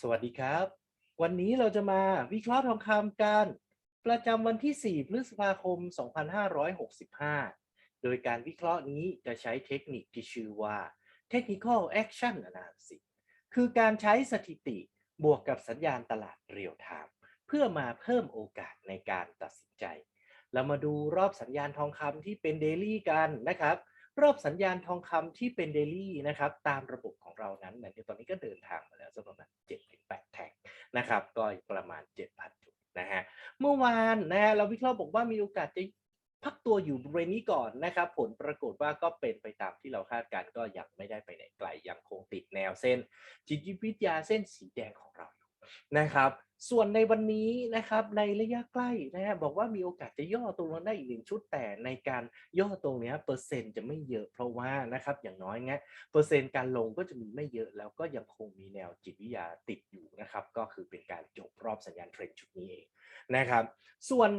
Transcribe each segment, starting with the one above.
สวัสดีครับ วันนี้เราจะมาวิเคราะห์ทองคำกัน ประจำวันที่ 4 พฤษภาคม 2565 โดยการวิเคราะห์นี้จะใช้เทคนิคที่ชื่อว่า Technical Action Analysis คือการใช้สถิติบวกกับสัญญาณตลาดเรียลไทม์เพื่อมาเพิ่มโอกาสในการตัดสินใจ เรามาดูรอบสัญญาณทองคำที่เป็นเดลี่กันนะครับ รอบสัญญาณทองคำที่เป็นเดลี่นะครับตามระบบของเรานั้นเนี่ยตอนนี้ก็เดินทางมาแล้วสักประมาณ7-8แท็กนะครับก็ประมาณ 7,000จุดนะฮะเมื่อวานนะฮะเราวิเคราะห์บอกว่ามีโอกาสจะพักตัวอยู่บริเวณนี้ก่อนนะครับ ผลปรากฏว่าก็เป็นไปตามที่เราคาดการก็ยังไม่ได้ไปไหนไกลยังคงติดแนวเส้นจิตวิทยาเส้นสีแดงของเรา นะครับ ส่วนในวันนี้นะครับในระยะใกล้นะฮะบอกว่ามีโอกาสจะย่อตัวลงได้อีกหนึ่งชุดแต่ในการย่อตรงนี้เปอร์เซ็นต์จะไม่เยอะเพราะว่านะครับอย่างน้อยเงี้ยเปอร์เซ็นต์การลงก็จะมีไม่เยอะแล้วก็ยังคงมีแนวจิตวิทยาติดอยู่นะครับก็คือเป็นการจบรอบสัญญาณเทรนด์ชุดนี้เองนะครับ ส่วน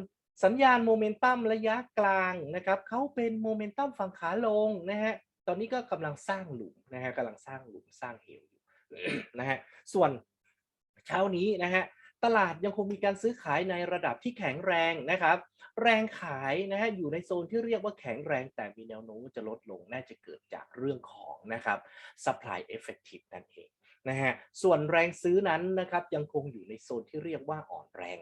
สัญญาณโมเมนตัมระยะกลางนะครับเขาเป็นโมเมนตัมฝั่งขาลงนะฮะตอนนี้ก็กำลังสร้างหลุมนะฮะกำลังสร้างหลุมสร้างเหวอยู่นะฮะส่วน เช้านี้นะฮะตลาดยังคงมีการซื้อขายในระดับที่แข็งแรงนะครับ แรงขายนะฮะอยู่ในโซนที่เรียกว่าแข็งแรงแต่มีแนวโน้มจะลดลงน่าจะเกิดจากเรื่องของนะครับ supply effective นั่นเองนะฮะส่วนแรงซื้อนั้นนะครับยังคงอยู่ในโซนที่เรียกว่าอ่อนแรง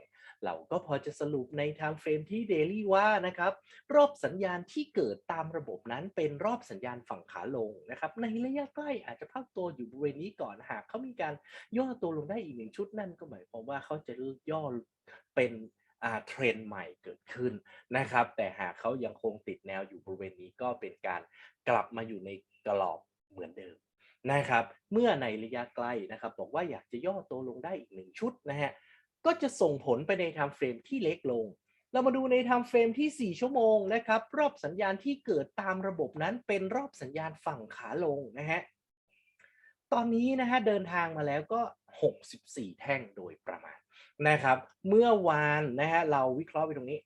เราก็พอจะสรุปใน time frame ที่ daily ว่านะครับรอบสัญญาณที่เกิดตามระบบนั้นเป็นรอบสัญญาณฝั่งขาลงนะครับในระยะใกล้อาจจะพักตัวอยู่บริเวณนี้ก่อนหากเขามีการย่อตัวลงได้อีกหนึ่งชุดนั่นก็หมายความว่าเขาจะย่อเป็นเทรนใหม่เกิดขึ้นนะครับ แต่หากเขายังคงติดแนวอยู่บริเวณนี้ก็เป็นการกลับมาอยู่ในกรอบเหมือนเดิมนะครับ เมื่อในระยะใกล้นะครับ บอกว่าอยากจะย่อตัวลงได้อีกหนึ่งชุดนะฮะ ก็จะส่งผลไปใน time frame ที่เล็กลง เรามาดูใน time frame ที่ 4 ชั่วโมงนะครับ รอบสัญญาณที่เกิดตามระบบนั้นเป็นรอบสัญญาณฝั่งขาลงนะฮะ ตอนนี้นะฮะเดินทางมาแล้วก็ 64 แท่งโดยประมาณนะครับ เมื่อวานนะฮะเราวิเคราะห์ไปตรงนี้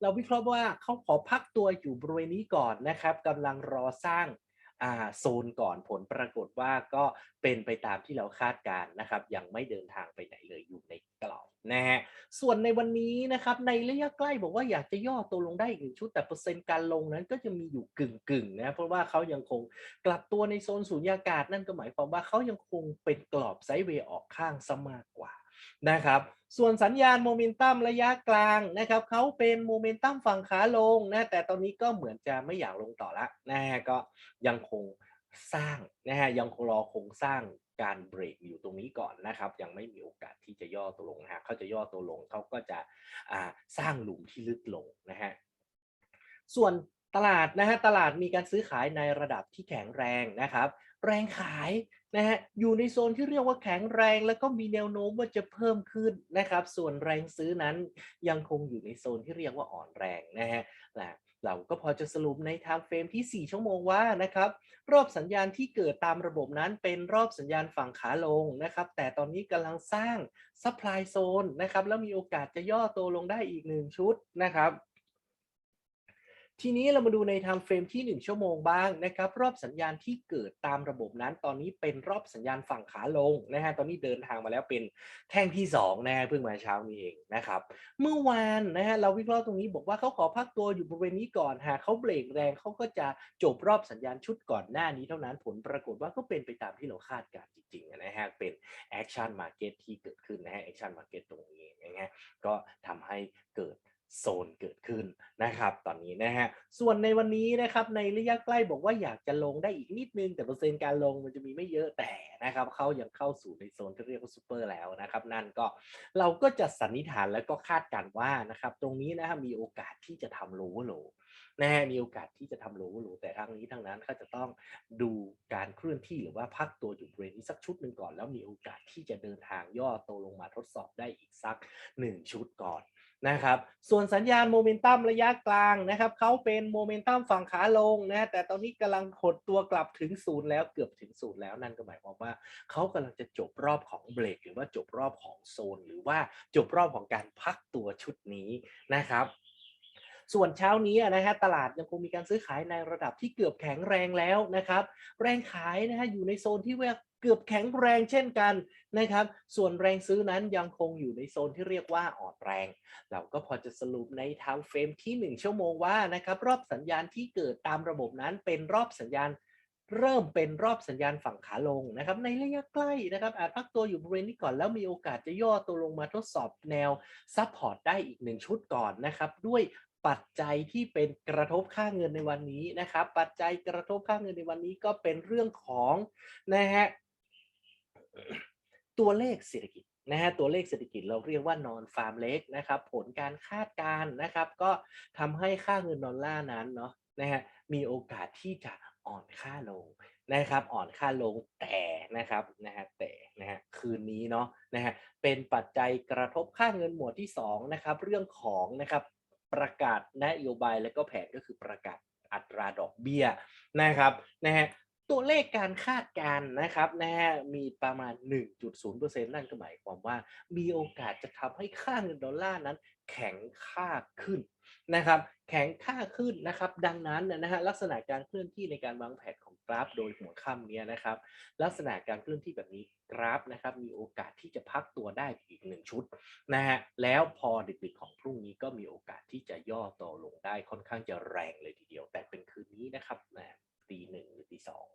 เราวิเคราะห์ว่าเขาขอพักตัวอยู่บริเวณนี้ก่อนนะครับกำลังรอสร้าง อาโซนก่อนผลปรากฏว่าก็เป็นไปตามที่เราคาดการนะครับ ยังไม่เดินทางไปไหนเลยอยู่ในกรอบนะฮะส่วนในวันนี้นะครับในระยะใกล้บอกว่าอยากจะย่อตัวลงได้อีกหนึ่งชุด แต่เปอร์เซ็นต์การลงนั้นก็จะมีอยู่กึ่งกึ่งๆนะเพราะว่าเขายังคงกลับตัวในโซนสูญญากาศนั่นก็หมายความว่าเขายังคงเป็นกรอบไซด์เวย์ออกข้างซะมากกว่า นะครับ ส่วนสัญญาณโมเมนตัมระยะกลางนะครับเขาเป็นโมเมนตัมฝั่งขาลงนะแต่ตอนนี้ก็เหมือนจะไม่อยากลงต่อละนะก็ยังคงสร้างนะฮะยังคงรอโครงสร้างการเบรกอยู่ตรงนี้ก่อนนะครับ ยังไม่มีโอกาสที่จะย่อตัวลงนะฮะเขาจะย่อตัวลงเขาก็จะสร้างหลุมที่ลึกลงนะฮะส่วน ตลาดนะฮะตลาดมีการซื้อขายในระดับที่แข็งแรงนะครับ แรงขายนะฮะอยู่ในโซนที่เรียกว่าแข็งแรง แล้วก็มีแนวโน้มว่าจะเพิ่มขึ้นนะครับ ส่วนแรงซื้อนั้นยังคงอยู่ในโซนที่เรียกว่าอ่อนแรงนะฮะและเราก็พอจะสรุปใน time frame ที่ 4 ชั่วโมงว่านะครับ รอบสัญญาณที่เกิดตามระบบนั้นเป็นรอบสัญญาณฝั่งขาลงนะครับ แต่ตอนนี้กำลังสร้าง supply zone นะครับ แล้วมีโอกาสจะย่อตัวลงได้อีกหนึ่งชุดนะครับ ทีนี้เรามาดูใน time frame ที่ 1 ชั่วโมงบ้างนะครับ รอบสัญญาณที่เกิดตามระบบนั้น ตอนนี้เป็นรอบสัญญาณฝั่งขาลงนะฮะตอนนี้เดินทางมาแล้วเป็นแท่งที่2นะฮะเพิ่งมาเช้านี้เองนะครับ เมื่อวานนะฮะเราวิเคราะห์ตรงนี้บอกว่าเขาขอพักตัวอยู่บริเวณนี้ก่อนหากเขาเบรกแรงเขาก็จะจบรอบสัญญาณชุดก่อนหน้านี้เท่านั้นผลปรากฏว่าก็เป็นไปตามที่เราคาดการณ์จริงๆนะฮะเป็น action market ที่เกิดขึ้นนะฮะ action market ตตรงนี้นะฮะก็ทำให้เกิด โซนเกิดขึ้นนะครับ ตอนนี้นะฮะ ส่วนในวันนี้นะครับในระยะใกล้บอกว่าอยากจะลงได้อีกนิดนึง แต่เปอร์เซ็นต์การลงมันจะมีไม่เยอะแต่นะครับเขายังเข้าสู่ในโซนที่เรียกว่าซูเปอร์แล้วนะครับ นั่นก็เราก็จะสันนิษฐานแล้วก็คาดการณ์ว่านะครับ ตรงนี้นะครับมีโอกาสที่จะทำโลว์โลนะฮะมีโอกาสที่จะทำโลว์โลแต่ทั้งนี้ทั้งนั้นก็จะต้องดูการเคลื่อนที่หรือว่าพักตัวอยู่บริเวณนี้สักชุดหนึ่งก่อน แล้วมีโอกาสที่จะเดินทางย่อตัวลงมาทดสอบได้อีกสักหนึ่งชุดก่อน นะครับส่วนสัญญาณโมเมนตัมระยะกลางนะครับเขาเป็นโมเมนตัมฝั่งขาลงนะแต่ตอนนี้กำลังหดตัวกลับถึงศูนย์แล้วเกือบถึงศูนย์แล้วนั่นก็หมายความว่าเขากำลังจะจบรอบของเบรกหรือว่าจบรอบของโซน หรือว่าจบรอบของการพักตัวชุดนี้นะครับส่วนเช้านี้นะฮะตลาดยังคงมีการซื้อขายในระดับที่เกือบแข็งแรงแล้วนะครับ แรงขายนะฮะอยู่ในโซนที่ว่า กือบแข็งแรงเช่นกันนะครับ ส่วนแรงซื้อนั้นยังคงอยู่ในโซนที่เรียกว่าอ่อนแรง เราก็พอจะสรุปในไทม์เฟรมที่ 1 ชั่วโมงว่านะครับรอบสัญญาณที่เกิดตามระบบนั้นเป็นรอบสัญญาณเริ่มเป็นรอบสัญญาณฝั่งขาลงนะครับในระยะใกล้นะครับอาจพักตัวอยู่บริเวณนี้ก่อนแล้วมีโอกาสจะย่อตัวลงมาทดสอบแนวซับพอร์ตได้อีกหนึ่งชุดก่อนนะครับด้วยปัจจัยที่เป็นกระทบค่าเงินในวันนี้นะครับ ปัจจัยกระทบค่าเงินในวันนี้ก็เป็นเรื่องของนะฮะ ตัวเลขเศรษฐกิจนะฮะตัวเลขเศรษฐกิจเราเรียกว่านอนฟาร์มเล็กนะครับ ผลการคาดการณ์นะครับ ก็ทำให้ค่าเงินดอลลาร์นั้นเนาะนะฮะมีโอกาสที่จะอ่อนค่าลงนะครับ อ่อนค่าลงแต่นะครับนะฮะแต่นะฮะคืนนี้เนาะนะฮะเป็นปัจจัยกระทบค่าเงินหมวดที่สองนะครับเรื่องของนะครับประกาศนโยบายและก็แผนก็คือประกาศอัตราดอกเบี้ยนะครับนะฮะ ตัวเลขการคาดการณ์นะครับนะฮะมีประมาณ 1.0%นั่นก็หมายความว่า มีโอกาสจะทำให้ค่าเงินดอลลาร์นั้น แข็งค่าขึ้นนะครับ แข็งค่าขึ้นนะครับ ดังนั้นนะฮะลักษณะการเคลื่อนที่ในการวางแผนของกราฟ โดยหัวค่ำเนี้ยนะครับ ลักษณะการเคลื่อนที่แบบนี้กราฟนะครับ มีโอกาสที่จะพักตัวได้อีกหนึ่งชุดนะฮะแล้วพอดึกๆของพรุ่งนี้ก็มีโอกาสที่จะย่อตัวลงได้ค่อนข้างจะแรงเลยทีเดียว แต่เป็นคืนนี้นะครับนะ ตีหนึ่งหรือตีสอง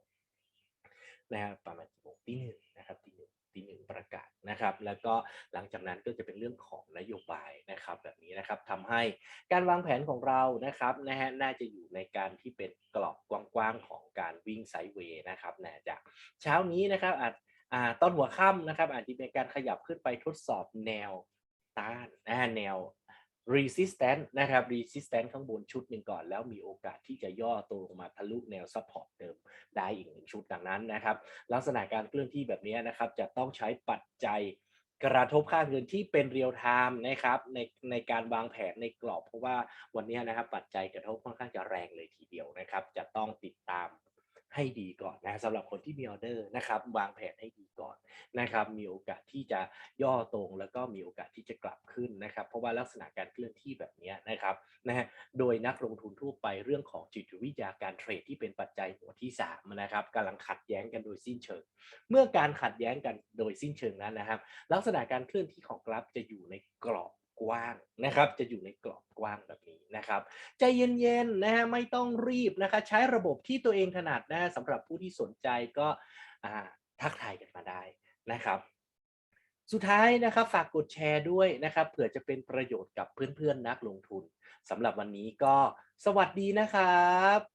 นะฮะประมาณกี่โมงตีหนึ่งนะครับตีหนึ่งตีหนึ่งประกาศนะครับ แล้วก็หลังจากนั้นก็จะเป็นเรื่องของนโยบายนะครับแบบนี้นะครับทำให้การวางแผนของเรานะครับนะฮะน่าจะอยู่ในการที่เป็นกรอบกว้างๆของการวิ่งไซด์เวย์นะครับนะจากเช้านี้นะครับอาจอ่าต้นหัวค่ำนะครับอาจจะเป็นการขยับขึ้นไปทดสอบแนวต้านนะฮะแนว resistance นะครับ resistance ข้างบนชุดหนึ่งก่อน แล้วมีโอกาสที่จะย่อตัวลงมาทะลุแนว support เดิมได้อีกหนึ่งชุดดังนั้นนะครับ ลักษณะการเคลื่อนที่แบบนี้นะครับ จะต้องใช้ปัจจัยกระทบค่าเงินที่เป็นเรียลไทม์นะครับในในการวางแผนในกรอบ เพราะว่าวันนี้นะครับปัจจัยกระทบค่อนข้างจะแรงเลยทีเดียวนะครับ จะต้องติดตาม ให้ดีก่อนนะสำหรับคนที่มีออเดอร์นะครับวางแผนให้ดีก่อนนะครับ มีโอกาสที่จะย่อตรงแล้วก็มีโอกาสที่จะกลับขึ้นนะครับ เพราะว่าลักษณะการเคลื่อนที่แบบนี้นะครับนะฮะโดยนักลงทุนทั่วไปเรื่องของจิตวิทยาการเทรดที่เป็นปัจจัยหัวที่3นะครับกำลังขัดแย้งกันโดยสิ้นเชิง เมื่อการขัดแย้งกันโดยสิ้นเชิงนั้นนะครับ ลักษณะการเคลื่อนที่ของกราฟจะอยู่ในกรอบ กว้างนะครับ จะอยู่ในกรอบกว้างแบบนี้นะครับ ใจเย็นๆนะฮะไม่ต้องรีบนะคะใช้ระบบที่ตัวเองถนัดนะสำหรับผู้ที่สนใจก็ทักทายกันมาได้นะครับ สุดท้ายนะครับฝากกดแชร์ด้วยนะครับเผื่อจะเป็นประโยชน์กับเพื่อนๆนักลงทุนสำหรับวันนี้ก็สวัสดีนะครับ